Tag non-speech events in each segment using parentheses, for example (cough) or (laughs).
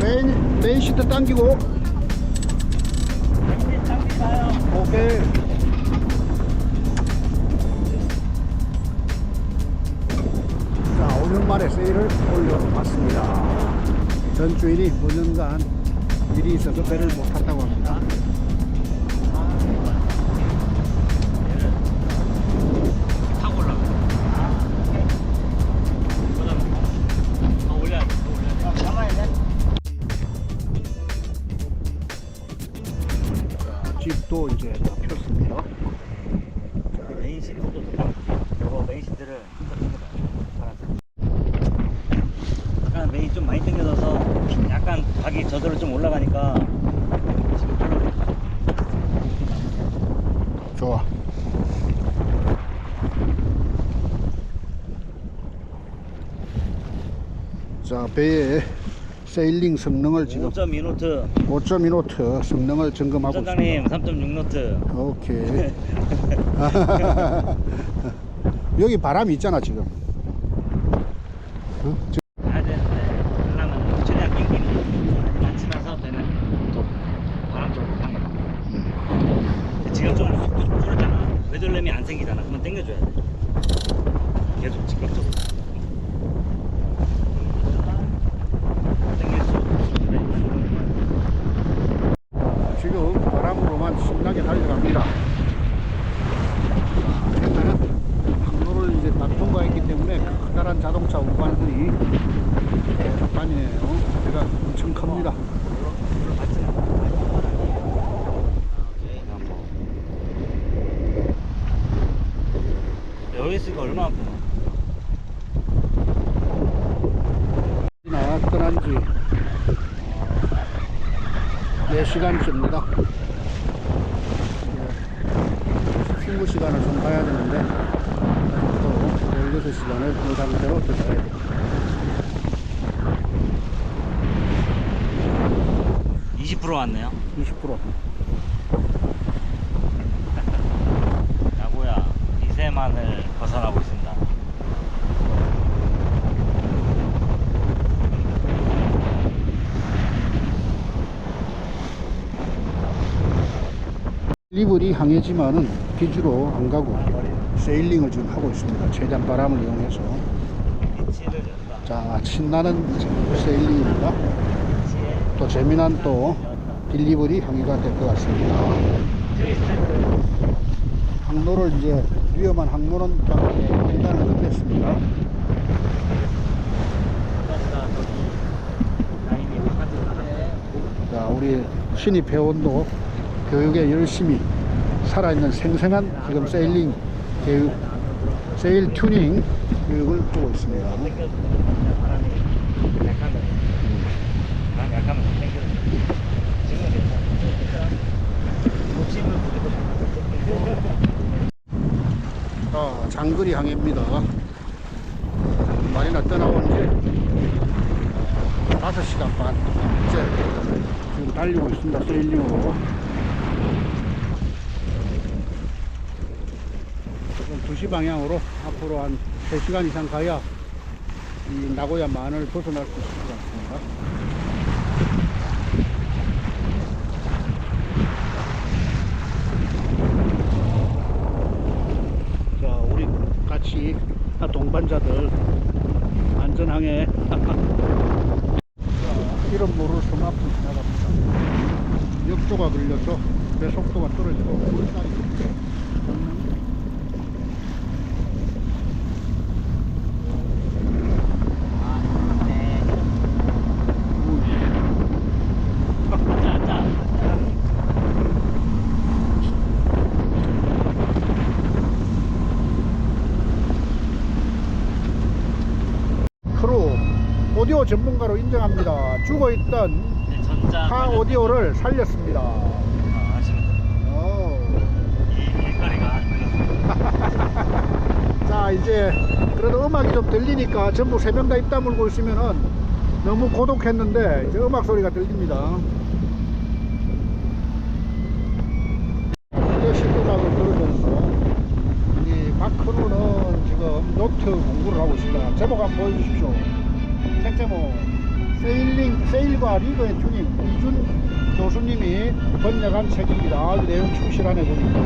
메인 메인 시트 당기고. 오케이. 자 5년 만에 세일을 올려봤습니다. 전 주인이 5년간 일이 있어서 배를 못 탔다고 합니다 이제 다 폈습니다 메인 시트도. 요거 메인 시트를 힘들어. 파란색. 약간 메인 좀 많이 당겨져서 약간 각이 저절로 좀 올라가니까 지금 별로 좋아 자 배의 세일링 성능을 지금 5.2 노트. 5.2노트 성능을 점검하고 선장님 있습니다 3.6 노트. 오케이 (laughs) 여기 바람이 있잖아 지금 어? 지금 가야 되는데 하려면 최대한 낑낑이 안 지나서 배는 또 바람 쪽으로 가면 음. 지금 좀 속도 좀 줄였잖아 외절렘이 안 생기잖아 그러면 당겨줘야 돼 계속 직각적으로 당길수록 그래. 지금 바람으로만 신나게 달려갑니다 자, 일단은 항로를 이제 딱 통과했기 때문에 커다란 자동차 운반들이 계속 다니네요 배가 엄청 큽니다 여기 있으니까 얼마나 아프나 나 떠난 지 4시간째입니다. 휴무 시간을 좀 가야 되는데, 또 16시간을 그 상태로 들어가야 돼요. 20% 왔네요 20%. 야구야 미세만을 벗어나고 있습니다 리블이 항해지만은 비주로 안 가고 세일링을 지금 하고 있습니다. 최대한 바람을 이용해서. 자, 신나는 세일링입니다. 또 재미난 또 딜리버리 항해가 될 것 같습니다. 항로를 이제 위험한 항로는 다 진단을 끝냈습니다. 자, 우리 신입 회원도 교육에 열심히 살아있는 생생한 지금 세일링 교육, 세일 튜닝 교육을 보고 있습니다. 자, 장거리 항해입니다. 마리나 떠나온 지 5시간 반. 이제 지금 달리고 있습니다. 세일링으로. 지금 2시 방향으로 앞으로 한 3시간 이상 가야 이 나고야 만을 벗어날 수 있을 것 같습니다. 자, 우리 같이 동반자들 안전항에 (laughs) 이런 모를 서마프 지나갑니다. 역조가 걸려서 배 속도가 떨어지고 물살이 크루 오디오 전문가로 인정합니다. 죽어 있던 전자 카 오디오를 살렸습니다. 아, 오. 이 일거리가 (laughs) 자 이제 그래도 음악이 좀 들리니까 전부 세 명 다 입 다물고 있으면은 너무 고독했는데 이제 음악 소리가 들립니다. 클래식 음악을 들으면서 이 박크루는 지금 노트 공부를 하고 있습니다. 제목 한번 보여주십시오. 택제모 세일링, 세일과 리그의 튜닝 이준 교수님이 번역한 책입니다. 그 내용 충실하네 보입니다.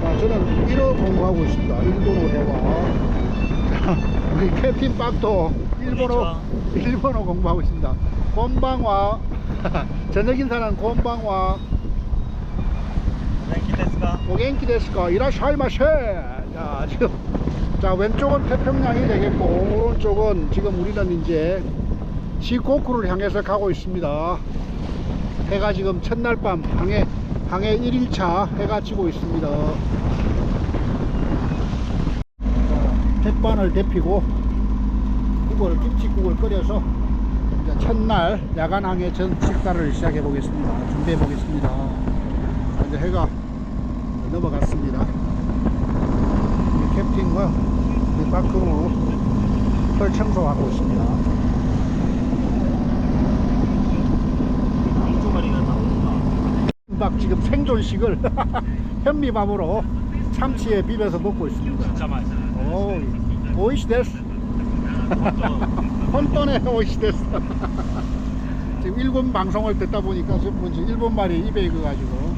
자, 저는 1호 공부하고 있습니다. 일본어 대화. (laughs) 우리 캡틴 빡도 일본어, 그렇죠. 일본어 공부하고 있습니다. 곰방화. (laughs) 저녁 인사는 곰방화. 오겐키 데스까? 오겐키 데스까? 이라샤이 마셰. 자, 지금. 자, 왼쪽은 태평양이 되겠고 오른쪽은 지금 우리는 이제 시코쿠를 향해서 가고 있습니다. 해가 지금 첫날 밤 항해 항해 1일차 해가 지고 있습니다. 자, 햇반을 데피고 국을 김치국을 끓여서 첫날 야간 항해 전 식사를 시작해 보겠습니다. 준비해 보겠습니다. 자, 이제 해가 넘어갔습니다. 이 바크로 털 청소하고 있습니다. 막 지금 생존식을 (laughs) 현미밥으로 참치에 비벼서 먹고 있습니다. 진짜 맛있어요 오, 오이시 데스. 혼돈에 오이시 데스. 지금 일본 방송을 듣다 보니까 일본 말이 입에 익어가지고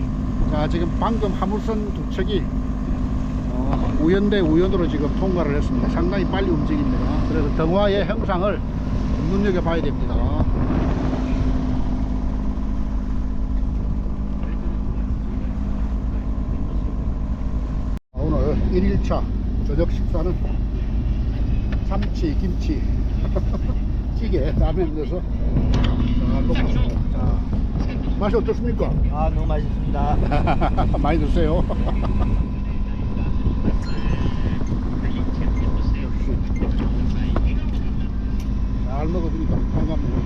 자 지금 방금 화물선 두 척이 어, 우연 대 우연으로 지금 통과를 했습니다. 상당히 빨리 움직입니다. 그래서 등화의 형상을 눈여겨 봐야 됩니다. 아, 오늘 1일차 저녁 식사는 참치, 김치, (laughs) 찌개, 라면 넣어서. 자, 맛이 어떻습니까? 아 너무 맛있습니다 (laughs) 많이 드세요. (laughs) 잘 먹어주니까 반갑네요.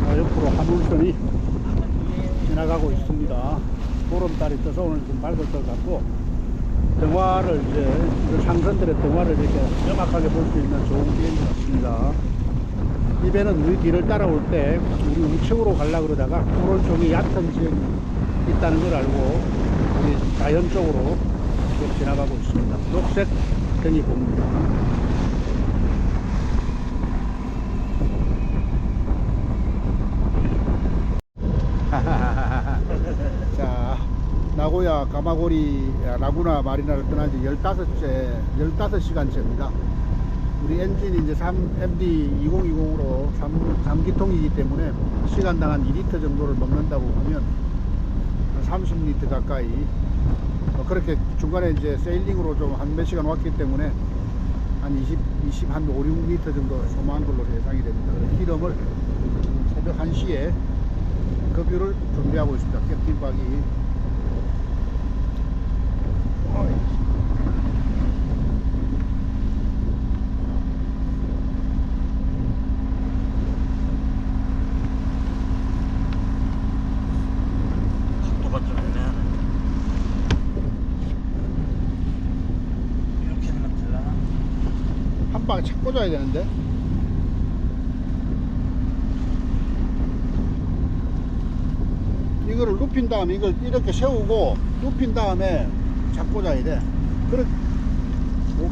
자, 옆으로 화물선이 지나가고 있습니다. 보름달이 떠서 오늘 좀 밝을 것 같고, 등화를 이제, 그 상선들의 등화를 이렇게 명확하게 볼 수 있는 좋은 기회인 것 같습니다. 이 배는 우리 뒤를 따라올 때 우리 우측으로 가려고 그러다가 오른쪽이 얕은 지역이 있다는 걸 알고 우리 자연 쪽으로 쭉 지나가고 있습니다. 녹색 등이 보입니다. 자, 나고야 가마고리 라구나 마리나를 떠난 지 15째, 15시간째입니다. 우리 엔진이 이제 3MD 2020으로 3, 3기통이기 때문에 시간당 한 2리터 정도를 먹는다고 하면 한 30리터 가까이 어, 그렇게 중간에 이제 세일링으로 좀 한 몇 시간 왔기 때문에 한 20, 20, 한 5, 6리터 정도 소모한 걸로 예상이 됩니다. 기름을 새벽 1시에 급유를 준비하고 있습니다. 캡틴박이. 각도가 좀 애매하네 이렇게 하면 될라나? 한 방에 착 꽂아야 되는데 이거를 눕힌 다음에 이걸 이렇게 세우고 눕힌 다음에 착 꽂아야 돼 오.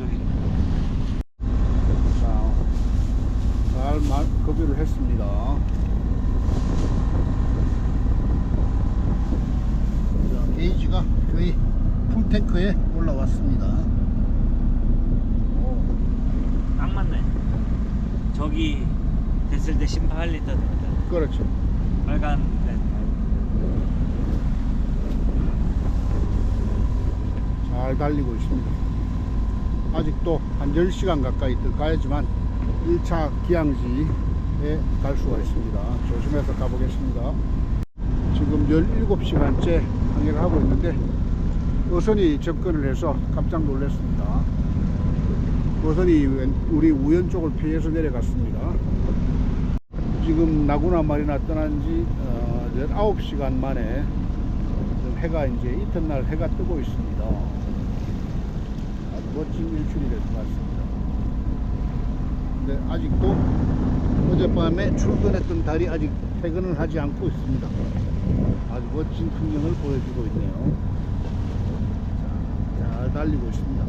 여기 자, 잘 마- 급유를 했습니다 자, 게이지가 거의 풀탱크에 올라왔습니다 오. 딱 맞네 저기 됐을 때 18리터 됩니다 그렇죠 빨간 네. 잘 달리고 있습니다. 아직도 한 10시간 가까이 더 가야지만 1차 기항지에 갈 수가 있습니다. 조심해서 가보겠습니다. 지금 17시간째 항해를 하고 있는데 어선이 접근을 해서 깜짝 놀랐습니다. 어선이 왼- 우리 우연 쪽을 피해서 내려갔습니다. 지금 나구나 마리나 떠난 지 어, 19시간 만에 해가 이제 이튿날 해가 뜨고 있습니다. 아주 멋진 일출이 될 것 같습니다. 근데 아직도 어젯밤에 출근했던 달이 아직 퇴근을 하지 않고 있습니다. 아주 멋진 풍경을 보여주고 있네요. 자, 잘 달리고 있습니다.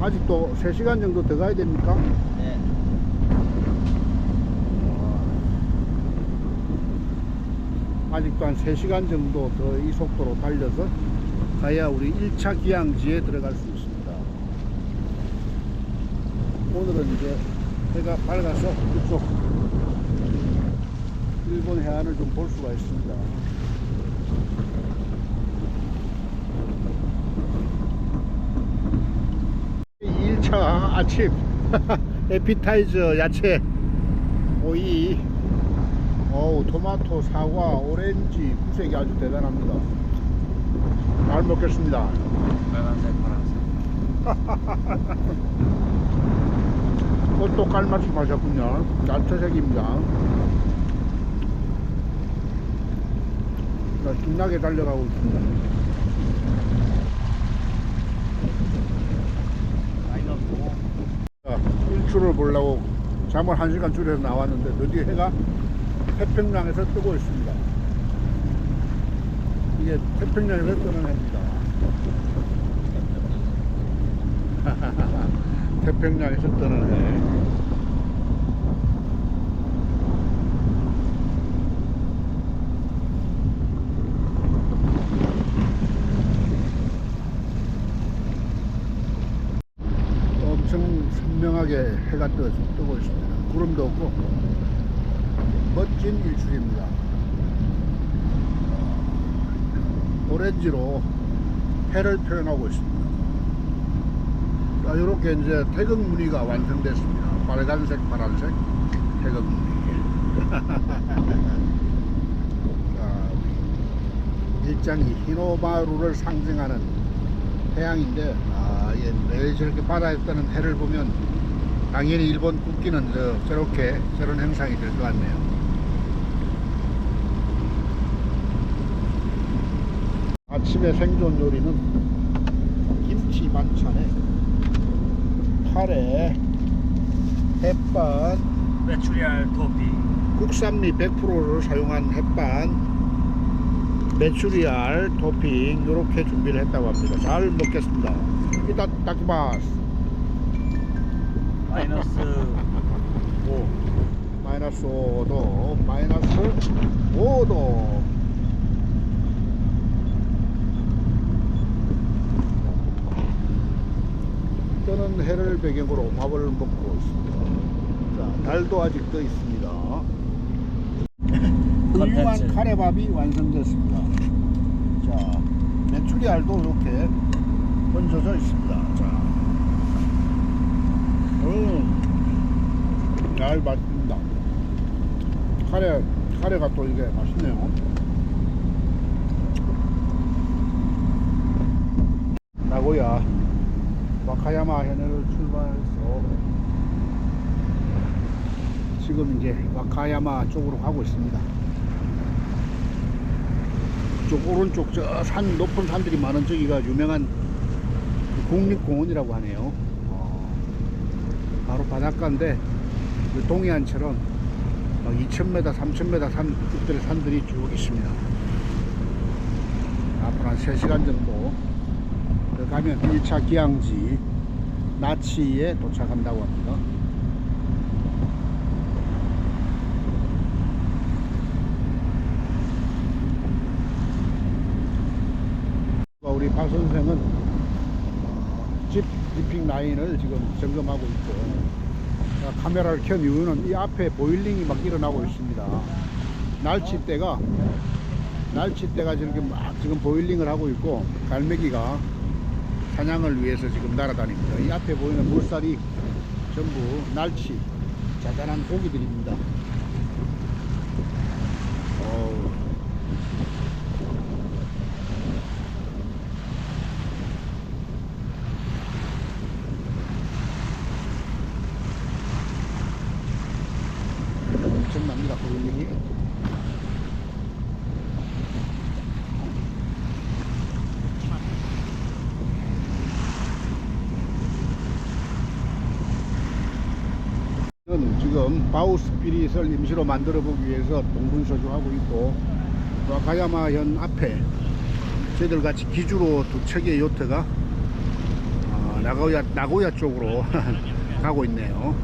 아직도 3시간 정도 더 가야 됩니까? 네. 아직도 한 3시간 정도 더 이 속도로 달려서 가야 우리 1차 기항지에 들어갈 수 있습니다. 오늘은 이제 해가 밝아서 이쪽 일본 해안을 좀 볼 수가 있습니다. 이 1차 아침 (laughs) 에피타이저 야채 오이 어우 토마토 사과 오렌지 구색이 아주 대단합니다. 잘 먹겠습니다. 빨간색, 파란색. 꽃도 깔맞춤 하셨군요. 야채색입니다. 자, 신나게 달려가고 있습니다. 마이너스 5. 자, 일출을 보려고 잠을 한 시간 줄여서 나왔는데 드디어 해가 태평양에서 뜨고 있습니다. 이게 태평양에서 뜨는 해입니다. (laughs) 태평양에서 뜨는 해. 엄청 선명하게 해가 떠, 뜨고 있습니다. 구름도 없고 멋진 일출입니다. 오렌지로 해를 표현하고 있습니다. 자, 이렇게 이제 태극 무늬가 완성됐습니다. 빨간색, 파란색 태극 무늬. (laughs) 일장이 히노마루를 상징하는 태양인데 아, 예, 매일 저렇게 바다에 뜨는 해를 보면 당연히 일본 국기는 저, 저렇게 저런 행상이 될 것 같네요. 아침에 생존 요리는 김치 반찬에 카레, 햇반, 메추리알 토핑. 국산미 100%를 사용한 햇반, 메추리알 토핑 이렇게 준비를 했다고 합니다. 잘 먹겠습니다. 이따 따키마스 마이너스 5. 마이너스 5도 마이너스 5도 뜨는 해를 배경으로 밥을 먹고 있습니다. 자, 달도 아직 떠 있습니다. (laughs) 컨텐츠. 카레밥이 완성됐습니다. 자, 메추리알도 이렇게 얹어져 있습니다. 자, 음, 잘 맛있습니다. 카레, 카레가 또 이게 맛있네요. 나고야 와카야마 해내를 출발해서 지금 이제 와카야마 쪽으로 가고 있습니다. 쪽 오른쪽 저 산 높은 산들이 많은 저기가 유명한 국립공원이라고 하네요. 어, 바로 바닷가인데 그 동해안처럼 막 2,000m, 3,000m 산 끝들의 산들이 쭉 있습니다. 앞으로 한 3시간 정도 더 가면 1차 기항지 나치에 도착한다고 합니다. 우리 박 선생은 어, 집 디핑 라인을 지금 점검하고 있고 자, 카메라를 켠 이유는 이 앞에 보일링이 막 일어나고 있습니다. 날치대가 날치대가 저렇게 막 지금 보일링을 하고 있고 갈매기가 사냥을 위해서 지금 날아다닙니다. 이 앞에 보이는 물살이 전부 날치 자잘한 고기들입니다. 어우. 엄청납니다 보일링이. 저는 지금 지금 바우스 피릿을 임시로 만들어 보기 위해서 동분서주하고 있고 와카야마현 앞에 저희들 같이 기주로 두 척의 요트가 어, 나고야, 나고야 쪽으로 (laughs) 가고 있네요.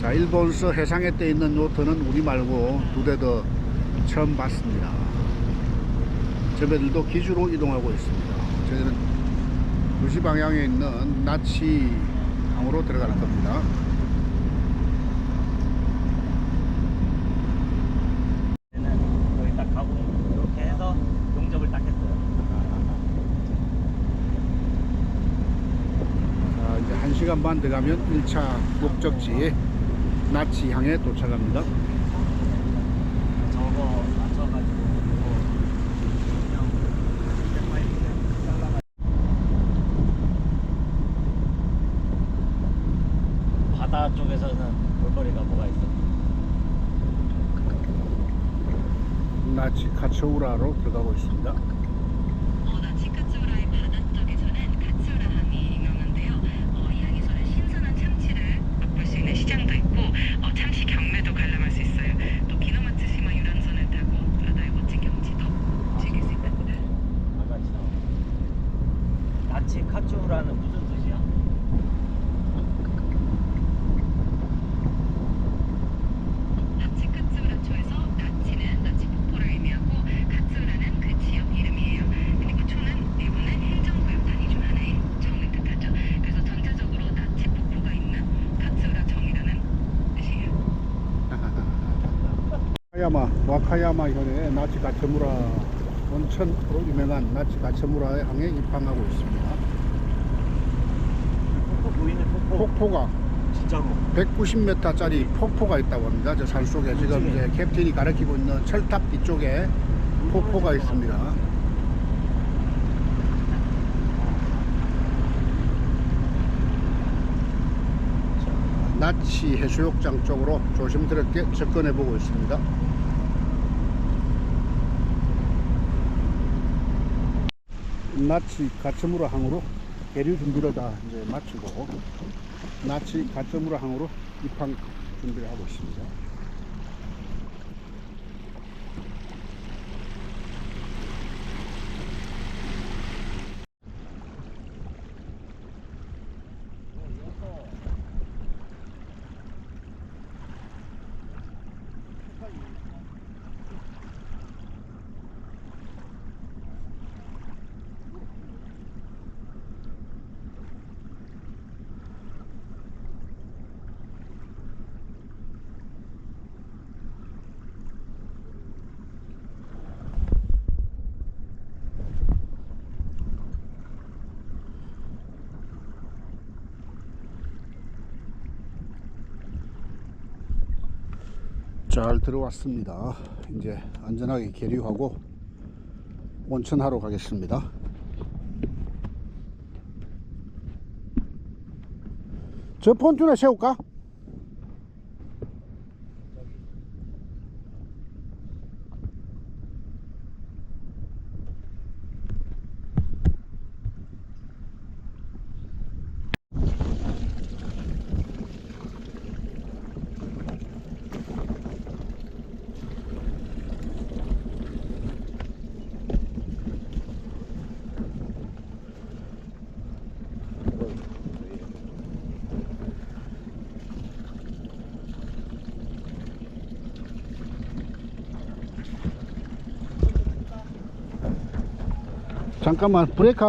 자, 일본서 해상에 떠 있는 요트는 우리 말고 두 대 더 처음 봤습니다. 저배들도 기주로 이동하고 있습니다. 저희는 2시 방향에 있는 나치 항으로 들어갈 겁니다. 얘는 거의 딱 가고 이렇게 해서 용접을 딱 했어요. 자, 이제 1시간 반더 가면 1차 목적지 나치 항에 도착합니다. 바다 쪽에서는 볼거리가 뭐가 있어? 나치 카츠우라로 들어가고 있습니다. 어, 나치카츠우라의 바다 쪽에서는 카츠우라항이 유명한데요. 어, 이 항에서는 신선한 참치를 맛볼 수 있는 시장도 있고 어, 참치 경매도 관람할 수 있어요. 또 기노마츠시마 유람선을 타고 바다의 멋진 경치도 즐길 수 있답니다. 바다 지나. 나치 카츠우라는 무슨 뜻이야? 나치카츠우라초에서 나치는 나치 폭포를 의미하고 카츠우라는 그 지역 이름이에요. 그리고 초는 일본의 행정구역 단위 중 하나인 정을 뜻하죠. 그래서 전체적으로 나치 폭포가 있는 카츠우라 정이라는 뜻이에요. 와카야마, 현의 나치 가츠무라 온천으로 유명한 나치 가츠무라의 항에 입항하고 있습니다. 폭포 보이는 폭포. 폭포가 진짜로. 190m짜리 폭포가 있다고 합니다. 저 산 속에 지금 이제 캡틴이 가리키고 있는 철탑 뒤쪽에 폭포가 있습니다. 나치 해수욕장 쪽으로 조심스럽게 접근해 보고 있습니다. 나치 가츠무라 항으로 계류 준비를 다 이제 마치고 나치 가츠무라 항으로 입항 준비를 하고 있습니다. 잘 들어왔습니다. 이제 안전하게 계류하고 온천하러 가겠습니다. 저 폰트나 세울까? 잠깐만 브레이크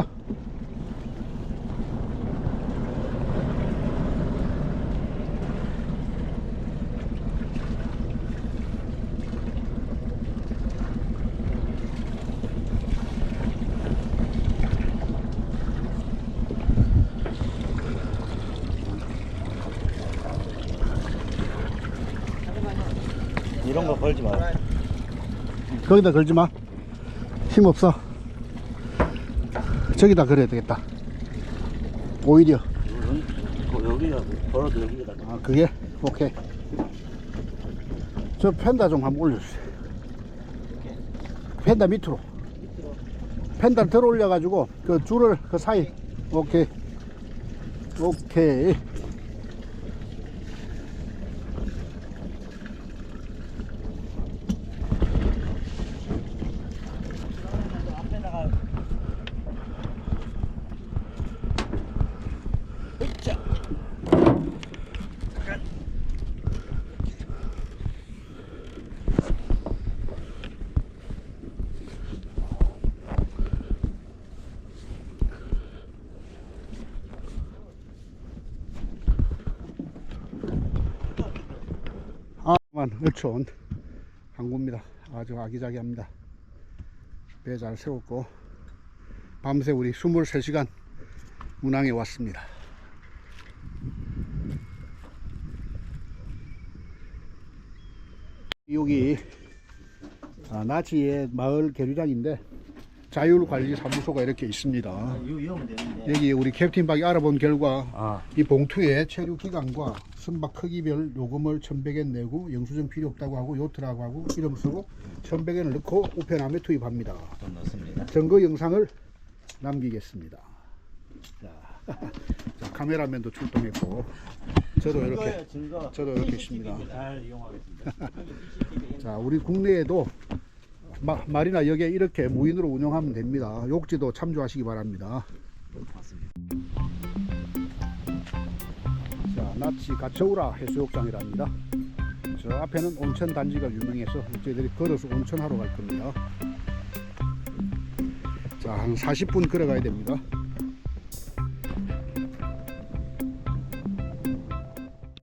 이런 거 걸지 마. 거기다 걸지 마. 힘 없어. 저기다 걸어야 되겠다. 오히려. 걸어도 여기다. 아, 그게? 오케이. 저 펜다 좀 한번 올려주세요. 펜다 밑으로. 펜다 들어 올려가지고, 그 줄을 그 사이. 오케이. 오케이. 조그만 어촌 항구입니다. 아주 아기자기합니다. 배 잘 세웠고 밤새 우리 23시간 운항해 왔습니다. 여기 아, 나치의 마을 계류장인데 자율관리사무소가 이렇게 있습니다. 여기 우리 캡틴박이 알아본 결과 아, 이 봉투에 체류 기간과 선박 크기별 요금을 1100엔 내고 영수증 필요 없다고 하고 요트라고 하고 이름 쓰고 1100엔을 넣고 우편함에 투입합니다. 증거 영상을 남기겠습니다. 자, (laughs) 자, 카메라맨도 출동했고 저도 이렇게. 저도 이렇게 있습니다. 잘 이용하겠습니다. (laughs) 자 우리 국내에도 마, 마리나 역에 이렇게 무인으로 운영하면 됩니다. 욕지도 참조하시기 바랍니다. 맞습니다. 자, 나치 가처우라 해수욕장이랍니다. 저 앞에는 온천 단지가 유명해서 저희들이 걸어서 온천하러 갈 겁니다. 자, 한 40분 걸어가야 됩니다.